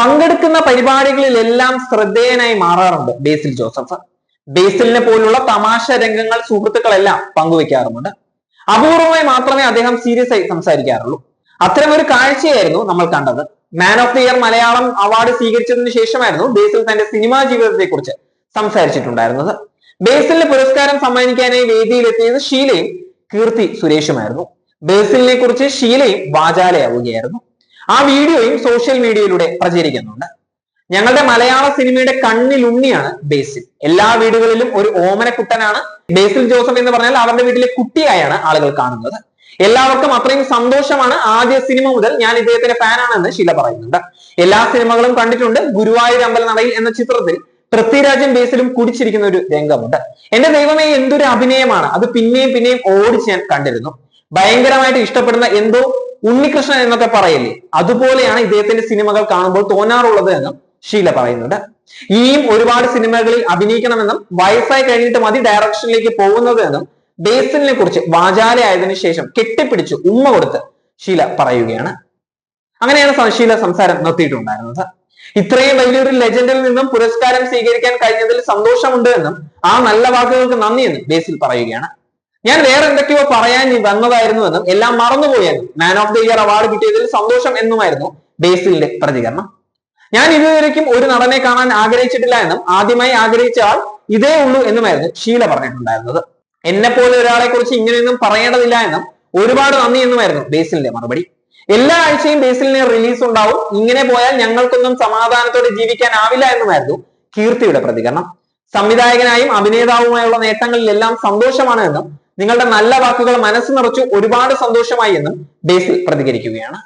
പങ്കെടുക്കുന്ന പരിപാടികളിലെല്ലാം ശ്രദ്ധേയനായി മാറാറുണ്ട് ബേസിൽ ജോസഫ്. ബേസിലിനെ പോലുള്ള തമാശ രംഗങ്ങൾ സുഹൃത്തുക്കളെല്ലാം പങ്കുവെക്കാറുമുണ്ട്. അപൂർവമായി മാത്രമേ അദ്ദേഹം സീരിയസ് ആയി സംസാരിക്കാറുള്ളൂ. അത്തരം ഒരു കാഴ്ചയായിരുന്നു നമ്മൾ കണ്ടത്. Man of the year Malayalam award സ്വീകരിച്ചതിന് ശേഷമായിരുന്നു ബേസിൽ തന്റെ സിനിമാ ജീവിതത്തെ കുറിച്ച് സംസാരിച്ചിട്ടുണ്ടായിരുന്നത്. ബേസിലിന് പുരസ്കാരം സമ്മാനിക്കാനായി വേദിയിലെത്തിയത് ഷീലയും കീർത്തി സുരേഷുമായിരുന്നു. ബേസിലിനെ കുറിച്ച് ഷീലയും വാചാലയാവുകയായിരുന്നു. ആ വീഡിയോയും സോഷ്യൽ മീഡിയയിലൂടെ പ്രചരിക്കുന്നുണ്ട്. ഞങ്ങളുടെ മലയാള സിനിമയുടെ കണ്ണിലുണ്ണിയാണ് ബേസിൽ. എല്ലാ വീടുകളിലും ഒരു ഓമനക്കുട്ടനാണ് ബേസിൽ ജോസഫ് എന്ന് പറഞ്ഞാൽ അവരുടെ വീട്ടിലെ കുട്ടിയായാണ് ആളുകൾ കാണുന്നത്. എല്ലാവർക്കും അത്രയും സന്തോഷമാണ് ആദ്യ സിനിമ മുതൽ ഞാൻ ഇദ്ദേഹത്തിന്റെ ഫാനാണെന്ന് ശീല പറയുന്നുണ്ട്. എല്ലാ സിനിമകളും കണ്ടിട്ടുണ്ട്. ഗുരുവായൂർ അമ്പലനടയിൽ എന്ന ചിത്രത്തിൽ പൃഥ്വിരാജും ബേസിലും കുടിച്ചിരിക്കുന്ന ഒരു രംഗമുണ്ട്. എന്റെ ദൈവമേ എന്തൊരു അഭിനയമാണ്. അത് പിന്നെയും പിന്നെയും ഓടിച്ച് ഞാൻ കണ്ടിരുന്നു. ഭയങ്കരമായിട്ട് ഇഷ്ടപ്പെടുന്ന എന്തോ ഉണ്ണികൃഷ്ണൻ എന്നൊക്കെ പറയില്ലേ? അതുപോലെയാണ് ഇദ്ദേഹത്തിന്റെ സിനിമകൾ കാണുമ്പോൾ തോന്നാറുള്ളത് എന്നും ഷീല പറയുന്നുണ്ട്. ഇനിയും ഒരുപാട് സിനിമകളിൽ അഭിനയിക്കണമെന്നും വയസ്സായി കഴിഞ്ഞിട്ട് മതി ഡയറക്ഷനിലേക്ക് പോകുന്നത് എന്നും ബേസിലിനെ കുറിച്ച് വാചാലയായതിനു ശേഷം കെട്ടിപ്പിടിച്ച് ഉമ്മ കൊടുത്ത് ഷീല പറയുകയാണ്. അങ്ങനെയാണ് ഷീല സംസാരം നിർത്തിയിട്ടുണ്ടായിരുന്നത്. ഇത്രയും വലിയൊരു ലെജൻഡിൽ നിന്നും പുരസ്കാരം സ്വീകരിക്കാൻ കഴിഞ്ഞതിൽ സന്തോഷമുണ്ട് എന്നും ആ നല്ല വാക്കുകൾക്ക് നന്ദിയെന്നും ബേസിൽ പറയുകയാണ്. ഞാൻ വേറെ എന്തൊക്കെയോ പറയാൻ വന്നതായിരുന്നു എന്നും എല്ലാം മറന്നുപോയെന്നും man of the year award കിട്ടിയതിൽ സന്തോഷം എന്നുമായിരുന്നു ബേസിലിന്റെ പ്രതികരണം. ഞാൻ ഇതുവരേക്കും ഒരു നടനെ കാണാൻ ആഗ്രഹിച്ചിട്ടില്ല എന്നും ആദ്യമായി ആഗ്രഹിച്ച ആൾ ഇതേ ഉള്ളൂ എന്നുമായിരുന്നു ഷീല പറഞ്ഞിട്ടുണ്ടായിരുന്നത്. എന്നെ പോലെ ഒരാളെ കുറിച്ച് ഇങ്ങനെയൊന്നും പറയേണ്ടതില്ല എന്നും ഒരുപാട് നന്ദി എന്നുമായിരുന്നു ബേസിലിന്റെ മറുപടി. എല്ലാ ആഴ്ചയും ബേസിലിനെ റിലീസ് ഉണ്ടാവും. ഇങ്ങനെ പോയാൽ ഞങ്ങൾക്കൊന്നും സമാധാനത്തോടെ ജീവിക്കാനാവില്ല എന്നുമായിരുന്നു കീർത്തിയുടെ പ്രതികരണം. സംവിധായകനായും അഭിനേതാവുമായുള്ള നേട്ടങ്ങളിലെല്ലാം സന്തോഷമാണ് എന്നും നിങ്ങളുടെ നല്ല വാക്കുകൾ മനസ്സ് നിറച്ചു ഒരുപാട് സന്തോഷമായി എന്നും ബേസിൽ പ്രതികരിക്കുകയാണ്.